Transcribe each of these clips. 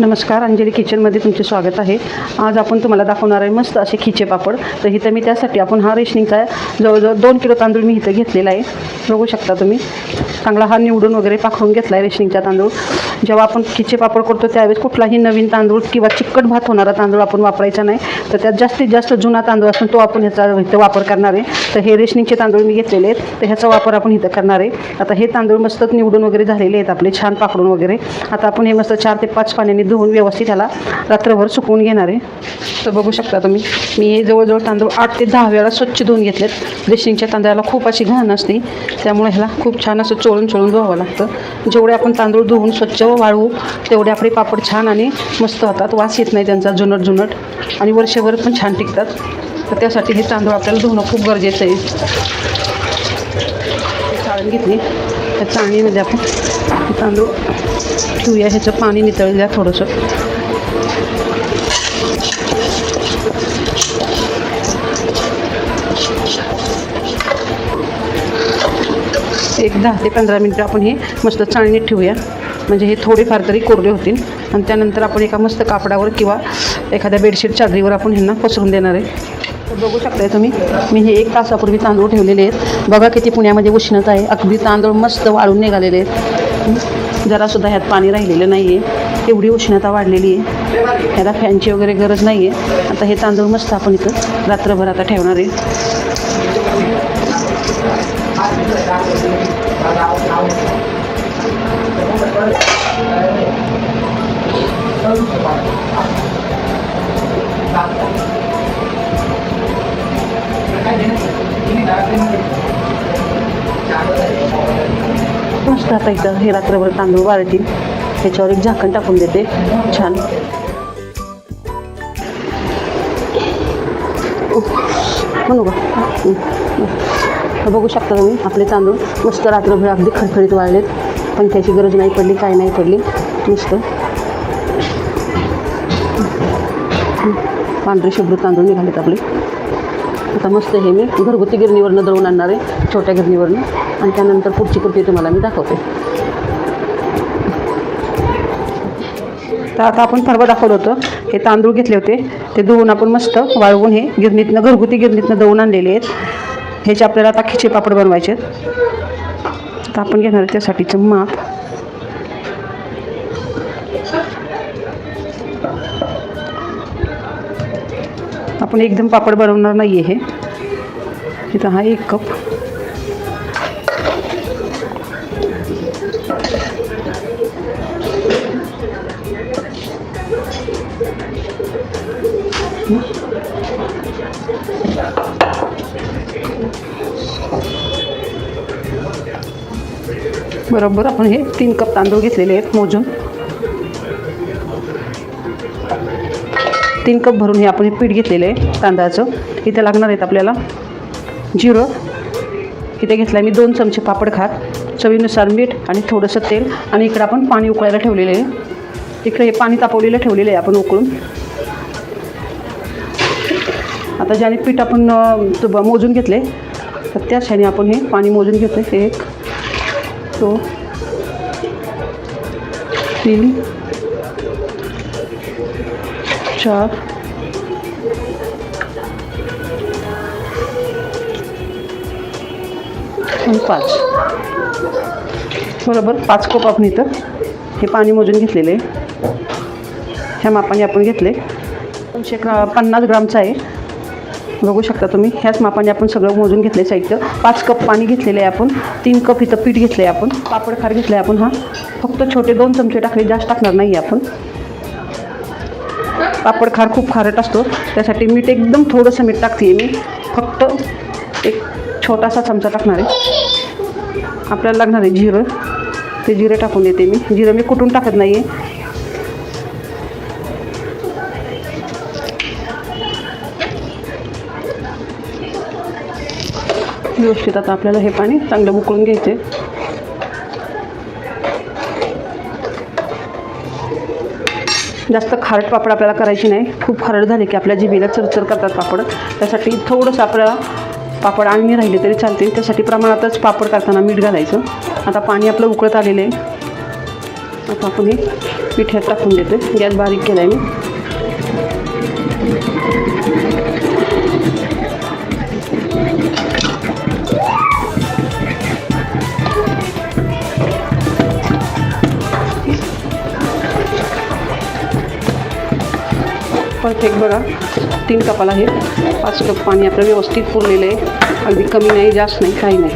नमस्कार अंजली किचनमध्ये तुमचे स्वागत आहे. आज आपण तुम्हाला दाखवणार आहे मस्त असे खिचे पापड. तर इथं मी त्यासाठी आपण हा रेशनिंगचा जवळजवळ दोन किलो तांदूळ मी इथं घेतलेला आहे. बघू शकता तुम्ही. चांगला हा निवडून वगैरे पाखडून घेतला आहे रेशनिंगचा तांदूळ. जेव्हा आपण खिचे पापड करतो त्यावेळेस कुठलाही नवीन तांदूळ किंवा चिकट भात होणारा तांदूळ आपण वापरायचा नाही. तर त्यात जास्तीत जास्त जुना तांदूळ असतो तो आपण ह्याचा इथं वापर करणार आहे. तर हे रेशनिंगचे तांदूळ मी घेतलेले आहेत. तर ह्याचा वापर आपण इथं करणार आहे. आता हे तांदूळ मस्त निवडून वगैरे झालेले आहेत आपले छान पाकडून वगैरे. आता आपण हे मस्त चार ते पाच पाण्याने धुवून व्यवस्थित ह्याला रात्रभर सुकवून घेणार आहे. तर बघू शकता तुम्ही मी हे जवळजवळ तांदूळ आठ ते दहा वेळा स्वच्छ धुवून घेतलेत. रेशनिंगच्या तांदळाला खूप अशी घाण असते. त्यामुळे ह्याला खूप छान असं चोळून चोळून धुवावं लागतं. जेवढे आपण तांदूळ धुवून स्वच्छ वाळवू तेवढे आपले पापड छान आणि मस्त होतात. वास येत नाही त्यांचा जुनट जुनट. आणि वर्षभर पण छान टिकतात. तर त्यासाठी हे तांदूळ आपल्याला धुवणं खूप गरजेचं आहे. चाळण घेतली. त्या चाळणीमध्ये आपण तांदूळ धुया ह्याचं पाणी नितळूया द्या थोडंसं. एक दहा ते पंधरा मिनटं आपण हे मस्त चाळणीत ठेवूया. म्हणजे हे थोडेफार तरी कोरडे होतील. आणि त्यानंतर आपण एका मस्त कापडावर किंवा एखाद्या बेडशीट चादरीवर आपण ह्यांना पसरून देणार आहे. तर बघू शकताय तुम्ही मी हे एक तासापूर्वी तांदूळ ठेवलेले आहेत. बघा किती पुण्यामध्ये उष्णता आहे. अगदी तांदूळ मस्त वाळून निघालेले आहेत. जरासुद्धा ह्यात पाणी राहिलेलं नाही आहे एवढी उष्णता वाढलेली आहे. ह्याला फॅनची वगैरे गरज नाही आहे आता हे तांदूळ मस्त आपण इथं रात्रभर आता ठेवणार आहे. मस्त आता इथं हे रात्रभर तांदूळ वाळतील. त्याच्यावर एक झाकण टाकून देते. छान. म्हणू का हं, बघू शकता तुम्ही आपले तांदूळ. मस्त रात्रभर अगदी खडखडीत वाळलेत. पण त्याची गरज नाही पडली काय नाही पडली. मस्त. पांढरे शुभ्र तांदूळ निघालेत आपले. आता मस्त हे मी घरगुती गिरणीवरनं दळून आणणार आहे छोट्या गिरणीवरनं. आणि त्यानंतर पुढची कृती तुम्हाला मी दाखवते. तर आता आपण परवा दाखवलं होतं. हे तांदूळ घेतले होते. ते धुवून आपण मस्त वाळवून हे गिरणीतनं घरगुती गिरणीतनं दळून आणलेले आहेत. ह्याचे आपल्याला आता खिचे पापड बनवायचे आहेत. आता आपण घेणार आहे त्यासाठीचं माप. आपण एकदम पापड बनवणार नाही आहे हे. इथं हा एक कप. बरोबर आपण हे तीन कप तांदूळ घेतलेले आहेत मोजून. तीन कप भरून हे आपण हे पीठ घेतलेलं आहे तांदळाचं. इथे लागणार आहेत आपल्याला जिरं. इथे घेतलं आहे मी दोन चमचे पापड खात. चवीनुसार मीठ आणि थोडंसं तेल. आणि इकडं आपण पाणी उकळायला ठेवलेलं आहे. इकडे हे पाणी तापवलेलं ठेवलेलं आहे आपण उकळून. आता ज्याने पीठ आपण मोजून घेतले तर त्या ह्याने आपण हे पाणी मोजून घेतो एक दोन तीन चार आणि पाच. बरोबर पाच कोप आपण इथं हे पाणी मोजून घेतलेले. आहे ह्या मापाने आपण घेतले. दोनशे ग्रा पन्नास ग्रामचं आहे. बघू शकता तुम्ही. ह्याच मापाने आपण सगळं मोजून घेतलं साहित्य. पाच कप पाणी घेतलेलं आहे आपण. तीन कप इथं पीठ घेतलं आहे आपण. पापड खार घेतलं आहे आपण हा. फक्त छोटे दोन चमचे टाकले जास्त टाकणार नाही आपण. पापड खार खूप खारट असतो. त्यासाठी मीठ एकदम थोडंसं मीठ टाकते मी. फक्त एक छोटासा चमचा टाकणार आहे. आपल्याला लागणार आहे जिरं. ते जिरं टाकून देते मी. जिरं मी कुठून टाकत नाही आहे व्यवस्थित आता आपल्याला हे पाणी चांगलं उकळून घ्यायचे जास्त खारट पापड आपल्याला करायची नाही. खूप खारट झाले की आपल्या जिभेला चरचर करतात पापड. त्यासाठी थोडंसं आपल्याला पापड आणि राहिले तरी चालते त्यासाठी प्रमाणातच पापड करताना मीठ घालायचं. आता पाणी आपलं उकळत आलेलं आहे. आता आपण हे पिठ्यात टाकून देते गॅस बारीक केला आहे मी. परफेक्ट बघा. तीन कपाला आहे पाच कप पाणी आपलं व्यवस्थित पुरलेलं आहे. अगदी कमी नाही जास्त नाही काही नाही.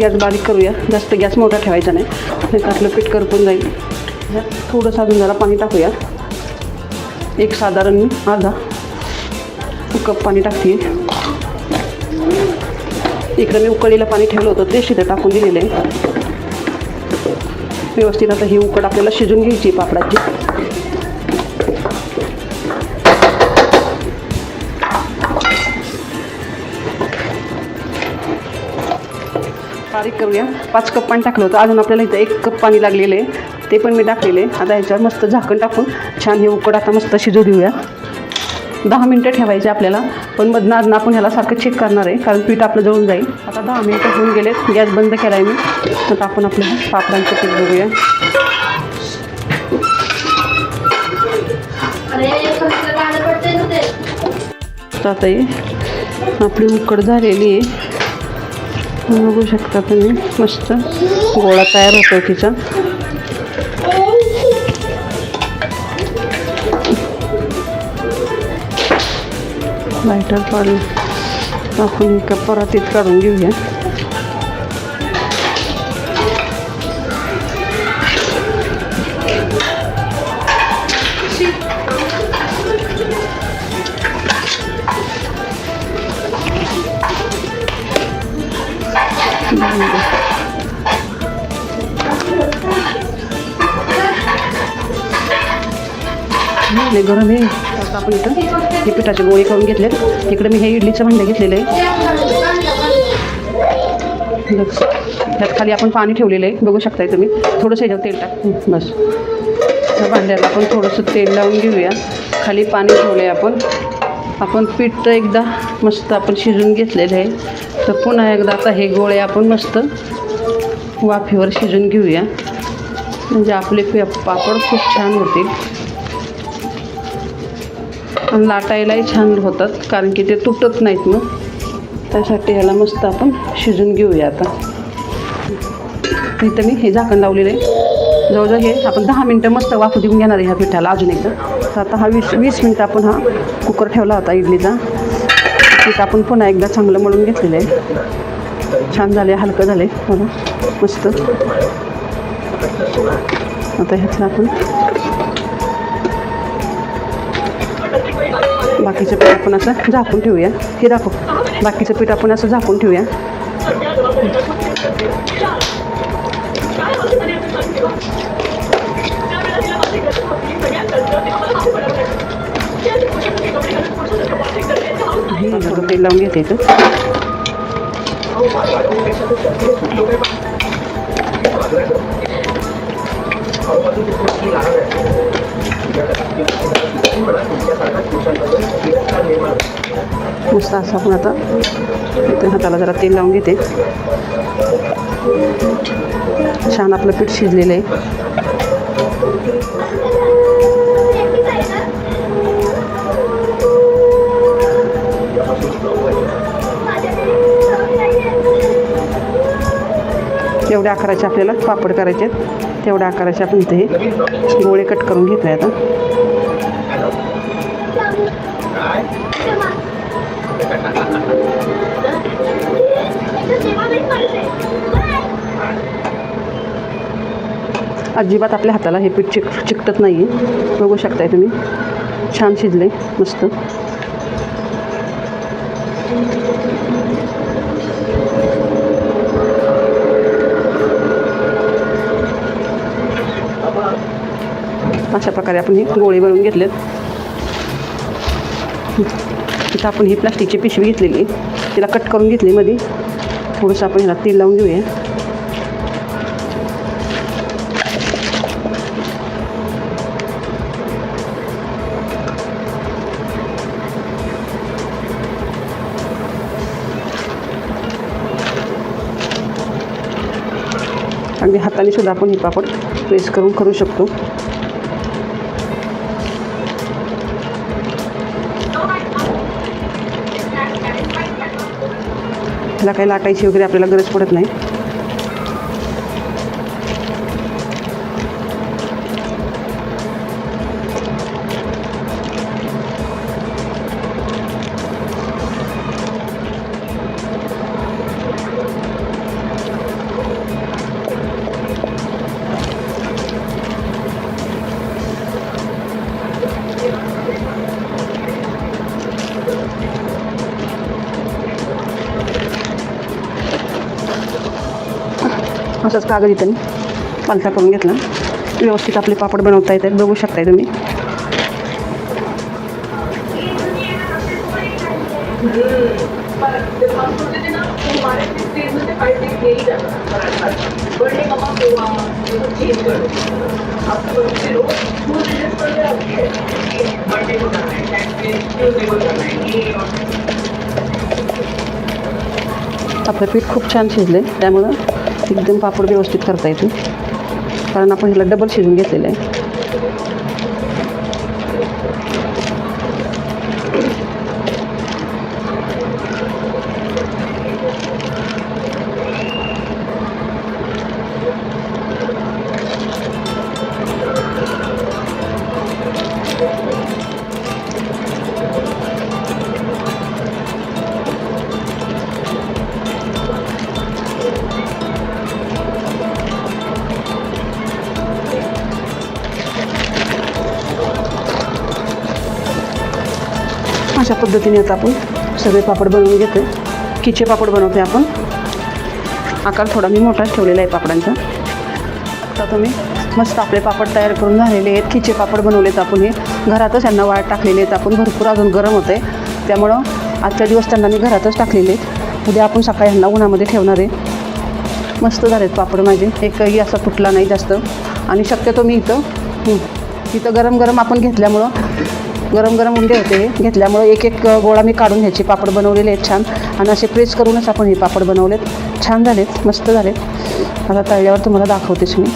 गॅस बारीक करूया. जास्त गॅस मोठा ठेवायचा नाही. नाही तर आपलं पीठ करपून जाईल. थोडंसं अजून जरा पाणी टाकूया. एक साधारण मी अर्धा कप पाणी टाकते. इकडं मी उकळीला पाणी ठेवलं होतं ते शिथं टाकून दिलेलं आहे. व्यवस्थित आता ही उकड आपल्याला शिजून घ्यायची पापडाची. बारीक करूया. पाच कप पाणी टाकलं होतं. अजून आपल्याला इथं एक कप पाणी लागलेलं आहे. ते पण मी टाकलेले आहे. आता ह्याच्यावर मस्त झाकण टाकून छान हे उकड आता मस्त शिजू देऊया. दहा मिनटं ठेवायचे आपल्याला. पण मधनं अजून आपण ह्याला सारखं चेक करणार आहे. कारण पीठ आपलं जळून जाईल. आता दहा मिनटं होऊन गेले गॅस बंद केला आहे मी आता आपण आपल्या पापडांचं पीठ बघूया. तर आता हे आपली उकड झालेली आहे. बघू शकता तुम्ही. मस्त. गोळा तयार होतो तिचा. लायटर पाणी आपण परत परातीत काढून घेऊया. लय गरम आहे. आता आपण इथं हे पिठाचे गोळे करून घेतले इकडे मी हे इडलीचं भांडं घेतलेलं आहे. त्यात खाली आपण पाणी ठेवलेलं आहे. बघू शकताय तुम्ही. थोडंसं ह्याच्यावर तेल टाक. बस. त्या भांड्याला आपण थोडंसं तेल लावून घेऊया. खाली पाणी ठेवलं आहे आपण. आपण पीठ तर एकदा मस्त आपण शिजून घेतलेलं आहे. तर पुन्हा एकदा आता हे गोळे आपण मस्त वाफेवर शिजून घेऊया. म्हणजे आपले पे पापड खूप छान होतील. आणि लाटायलाही छान होतात कारण की ते तुटत नाहीत मग. त्यासाठी ह्याला मस्त आपण शिजून घेऊया आता. इथं मी हे झाकण लावलेलं आहे. जवळजवळ हे आपण दहा मिनटं मस्त वाफू देऊन घेणार आहे ह्या पिठाला अजून एकदा. तर आता हा वीस वीस मिनटं आपण हा कुकर ठेवला होता इडलीचा. पीठ आपण पुन्हा एकदा चांगलं मळून घेतलेलं आहे. छान झाले हलकं झाले. बघा मस्त. आता ह्याचं आपण बाकीचं पीठ आपण असं झाकून ठेवूया. हे दाखव. बाकीचं पीठ आपण असं झाकून ठेवूया. आहे. सगळं तेल लावून घेते इथं. मस्त असं आपण आता हाताला जरा तेल लावून घेते. छान आपलं पीठ शिजलेलं आहे. जेवढ्या आकाराचे आपल्याला पापड करायचे आहेत तेवढ्या आकाराचे आपण इथे हे गोळे कट करून घेतले आता अजिबात आपल्या हाताला हे पीठ चिक चिकटत नाही आहे बघू शकताय तुम्ही. छान शिजले मस्त. अशा प्रकारे आपण हे गोळे बनवून घेतलेत. इथं आपण ही प्लास्टिकची पिशवी घेतलेली आहे. तिला कट करून घेतली मध्ये थोडंसं आपण ह्याला तेल लावून घेऊया. अगदी हाताने सुद्धा आपण हे पापड प्रेस करून करू शकतो. त्याला काही लाटायची वगैरे आपल्याला गरज पडत नाही. असाच कागद इथं पालथा करून घेतला. व्यवस्थित आपले पापड बनवता येतात. बघू शकताय तुम्ही. आपलं पीठ खूप छान शिजले त्यामुळं एकदम पापड व्यवस्थित करता येतो. कारण आपण ह्याला डबल शिजून घेतलेलं आहे. अशा पद्धतीने आता आपण सगळे पापड बनवून घेतो किचे पापड बनवते आपण. आकार थोडा मी मोठाच ठेवलेला आहे पापडांचा. आता तुम्ही मस्त आपले पापड तयार करून झालेले आहेत. खिचे पापड बनवलेत आपण हे. घरातच यांना वाळ टाकलेले आहेत. आपण भरपूर अजून गरम होते त्यामुळं आजच्या दिवस त्यांना मी घरातच टाकलेले आहेत. उद्या आपण सकाळी ह्यांना उन्हामध्ये ठेवणार आहे. मस्त झालेत पापड माझे. एकही असा फुटला नाही जास्त. आणि शक्यतो मी इथं इथं गरम गरम आपण घेतल्यामुळं गरम गरम उंडे होते. घेतल्यामुळे एक एक गोळा मी काढून घ्यायची. पापड बनवलेले आहेत छान. आणि असे प्रेस करूनच आपण हे पापड बनवलेत. छान झालेत मस्त झालेत. आता तळल्यावर तुम्हाला दाखवतेच मी.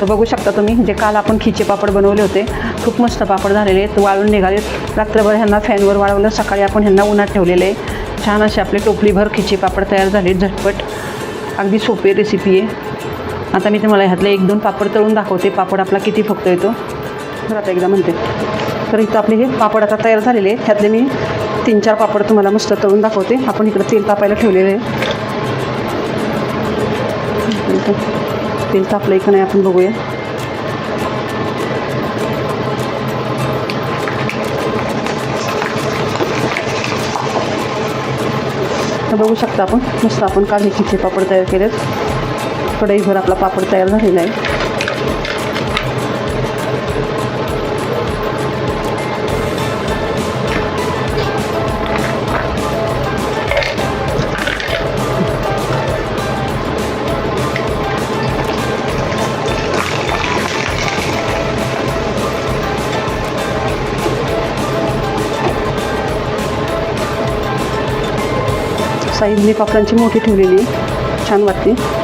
तर बघू शकता तुम्ही जे काल आपण खिचे पापड बनवले होते खूप मस्त पापड झालेले आहेत. वाळून निघालेत रात्रभर ह्यांना फॅनवर वाळवलं. सकाळी आपण ह्यांना उन्हात ठेवलेले आहे. छान असे आपले टोपलीभर खिचे पापड तयार झाले झटपट. अगदी सोपी रेसिपी आहे. आता मी तुम्हाला ह्यातले एक दोन पापड तळून दाखवते. पापड आपला किती फक्त येतो. तर आता एकदा म्हणते. तर इथं आपले हे पापड आता तयार झालेले आहेत. ह्यातले मी तीन चार पापड तुम्हाला मस्त तळून दाखवते. आपण इकडं तेल तापायला ठेवलेलं आहे. तेल तापलं का नाही आपण बघूया. तर बघू शकता आपण. मस्त आपण काल हे पापड तयार केलेत. कढईभर आपला पापड तयार झालेला आहे. साईज मी पापडांची मोठी ठेवलेली छान वाटते.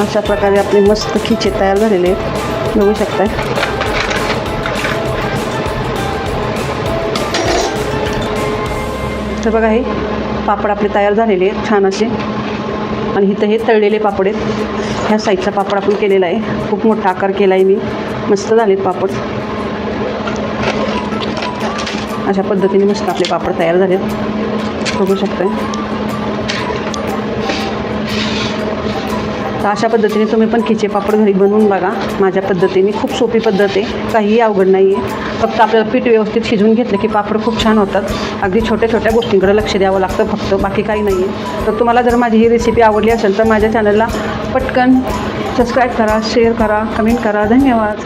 अशा प्रकारे आपले मस्त खिचे तयार झालेले आहेत. बघू शकताय. तर बघा हे पापड आपले तयार झालेले आहेत छान असे. आणि इथं हे तळलेले पापड आहेत. ह्या साईजचा पापड आपण केलेला आहे. खूप मोठा आकार केला आहे मी. मस्त झालेत पापड. अशा पद्धतीने मस्त आपले पापड तयार झालेत. बघू शकताय. तर अशा पद्धतीने तुम्ही पण खिचे पापड घरी बनवून बघा. माझ्या पद्धतीने खूप सोपी पद्धत आहे. काहीही अवघड नाही आहे फक्त आपल्याला पीठ व्यवस्थित शिजवून घेतलं की पापड खूप छान होतात. अगदी छोट्या छोट्या गोष्टींकडे लक्ष द्यावं लागतं फक्त. बाकी काही नाही आहे तर तुम्हाला जर माझी ही रेसिपी आवडली असेल तर माझ्या चॅनलला पटकन सबस्क्राईब करा शेअर करा कमेंट करा. धन्यवाद.